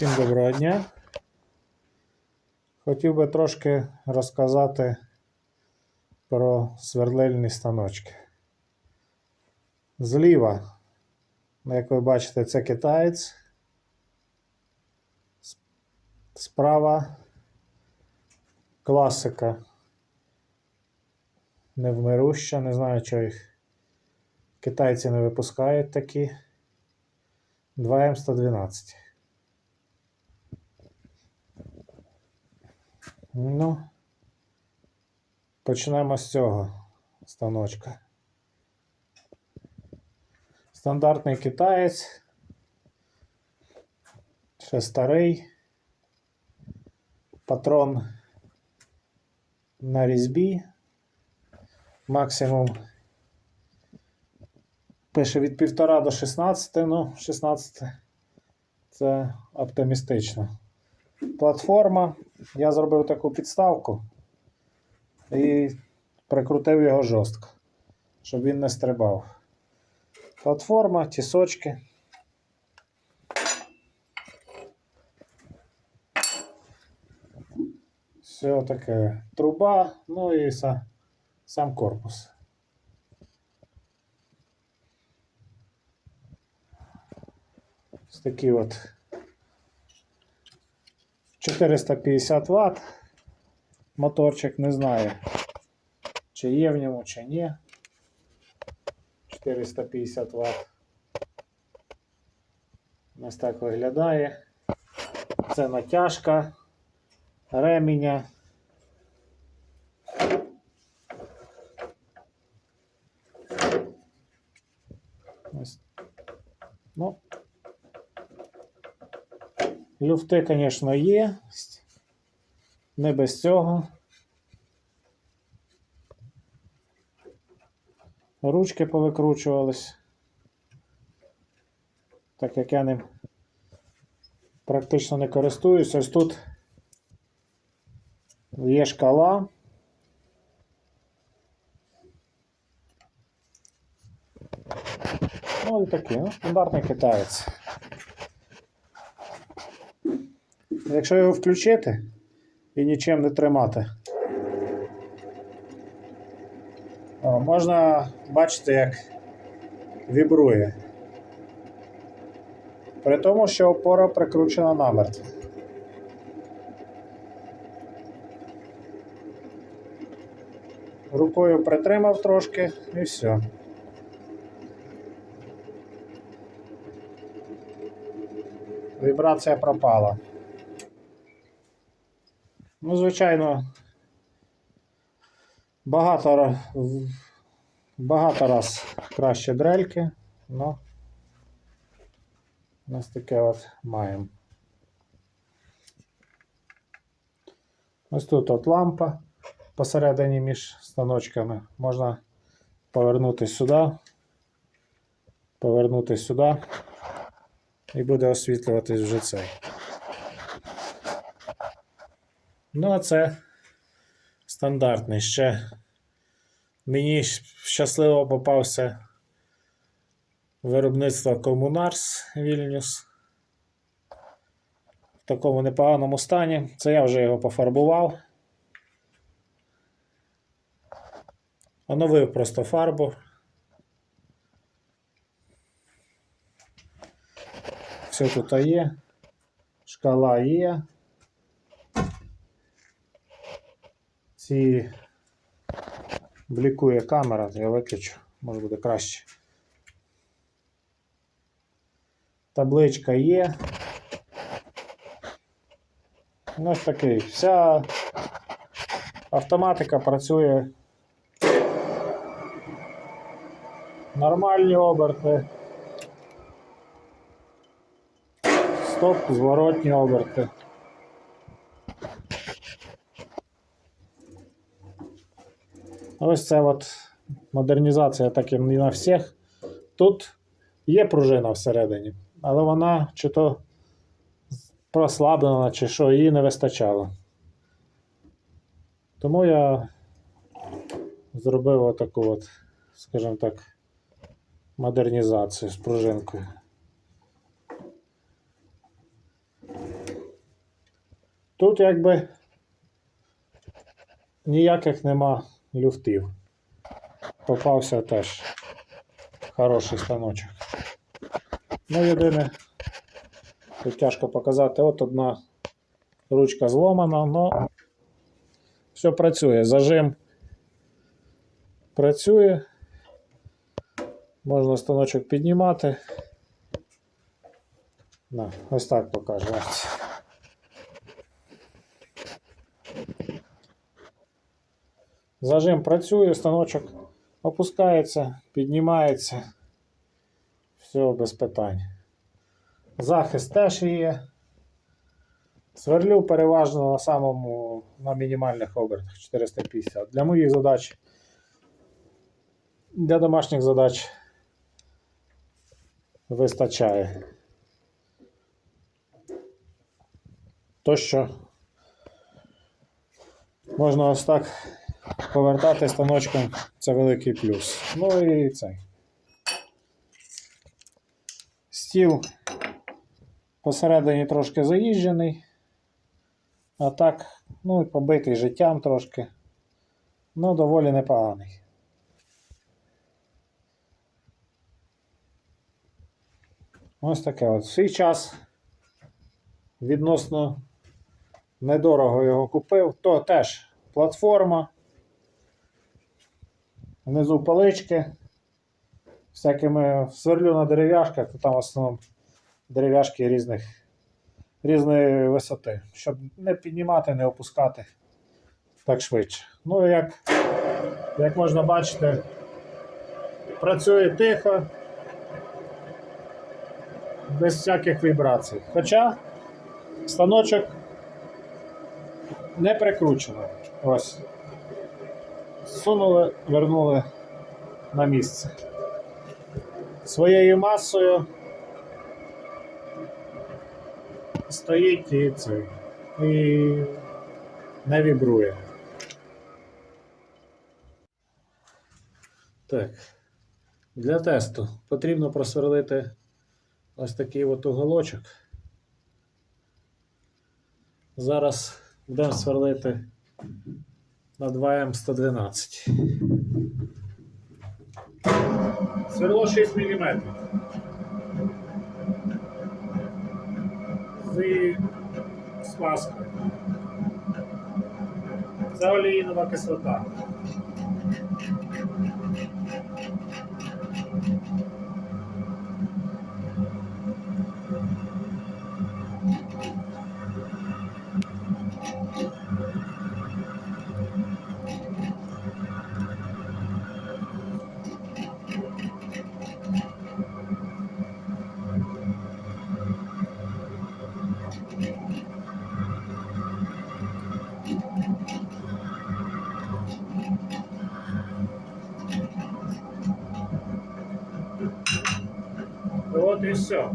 Всім доброго дня. Хотів би трошки розказати про свердлильні станочки. Зліва, як ви бачите, це китаєць. Справа класика. Невмируща, не знаю, чого їх китайці не випускають такі. 2М112. Ну, почнемо з цього станочка. Стандартний китаєць. Ще старий. Патрон на різьбі. Максимум пише від 1,5 до 16, ну, 16 це оптимістично. Платформа. Я зробив таку підставку і прикрутив його жорстко, щоб він не стрибав. Платформа, тісочки. Все таке. Труба, ну і са- сам корпус. Ось такі от 450 Вт. Моторчик не знаю, чи є в ньому, чи ні. 450 Вт. Ось так виглядає. Це натяжка ременя. Ось. Ну, люфти, звісно, є. Не без цього. Ручки повикручувались. Так як я ним практично не користуюсь. Ось тут є шкала. Ну, і такий, ну, стандартний китаєць. Якщо його включити і нічим не тримати, о, можна бачити, як вібрує. При тому, що опора прикручена намертво. Рукою притримав трошки і все. Вібрація пропала. Ну, звичайно, багато, багато раз краще дрельки, але ось таке от маємо. Ось тут от лампа посередині між станочками. Можна повернути сюди, повернути сюди і буде освітлюватись вже цей. Ну, а це стандартний ще. Мені щасливо попався виробництво Комунарс Вільнюс. В такому непоганому стані. Це я вже його пофарбував. Оновив просто фарбу. Все тут є. Шкала є. Ці блікує камера, я виключу, може буде краще. Табличка є. Ну, ось такий. Вся автоматика працює. Нормальні оберти. Стоп, зворотні оберти. Ось це от модернізація так і на всіх. Тут є пружина всередині, але вона чи то прослаблена, чи що, її не вистачало. Тому я зробив отаку от, скажімо так, модернізацію з пружинкою. Тут якби ніяких нема люфтів. Попався теж хороший станочок. Ну, єдине, тут тяжко показати, от одна ручка зломана, але все працює. Зажим працює. Можна станочок піднімати. На, ось так покажу. Зажим працює, станочок опускається, піднімається. Все без питань. Захист теж є. Сверлю переважно на самому на мінімальних обертах 450. Для моїх задач, для домашніх задач вистачає. То, що можна ось так повертати станочком, це великий плюс. Ну і цей. Стіл посередині трошки заїжджений, а так, ну і побитий життям трошки. Ну, доволі непоганий. Ось таке от. Свій час відносно недорого його купив, то теж платформа. Внизу палички. Всякими сверлю на дерев'яшках, то там в основному дерев'яшки різних, різної висоти, щоб не піднімати, не опускати так швидше. Ну, як, як можна бачити, працює тихо, без всяких вібрацій. Хоча станочок не прикручено. Ось. Сунули, вернули на місце. Своєю масою стоїть і цей. І не вібрує. Так. Для тесту потрібно просверлити ось такий от уголочок. Зараз будемо сверлити на 2М112. Сверло 6 мм. З смазкою. Це оліїнова кислота. Все.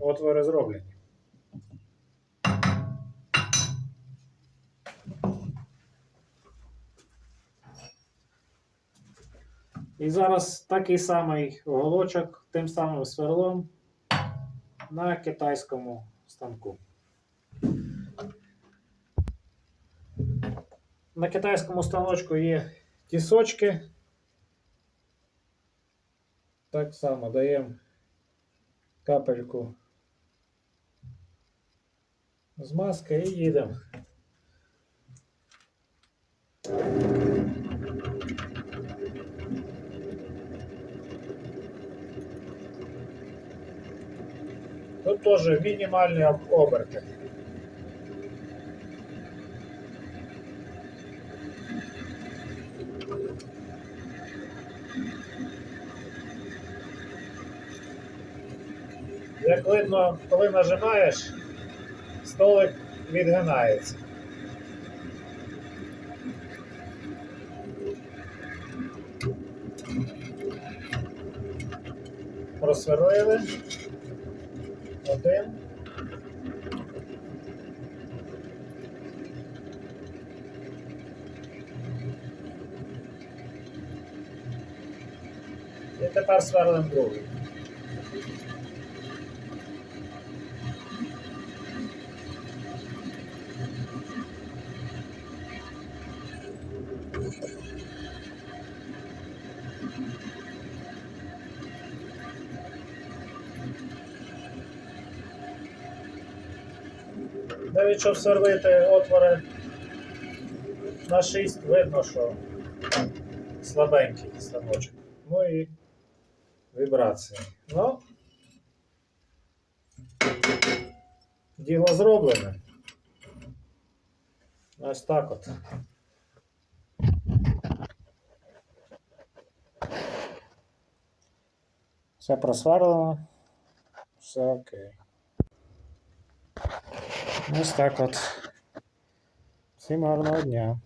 Отвори зроблені. І зараз такий самий оголочок тим самим сверлом на китайському станку. На китайському станочку є тісочки. Так само даємо капельку змазки і їдемо. Тут теж мінімальні об- оберти. Видно, коли нажимаєш, столик відгинається. Просверлили. Один. І тепер сверлимо другий. Навіть щоб сверлити отвори на 6, видно, що слабенький станочок. Ну і вібрації. Ну, діло зроблене. Ось так от. Все просверлено. Все окей. Ось так от. Всім гарного дня.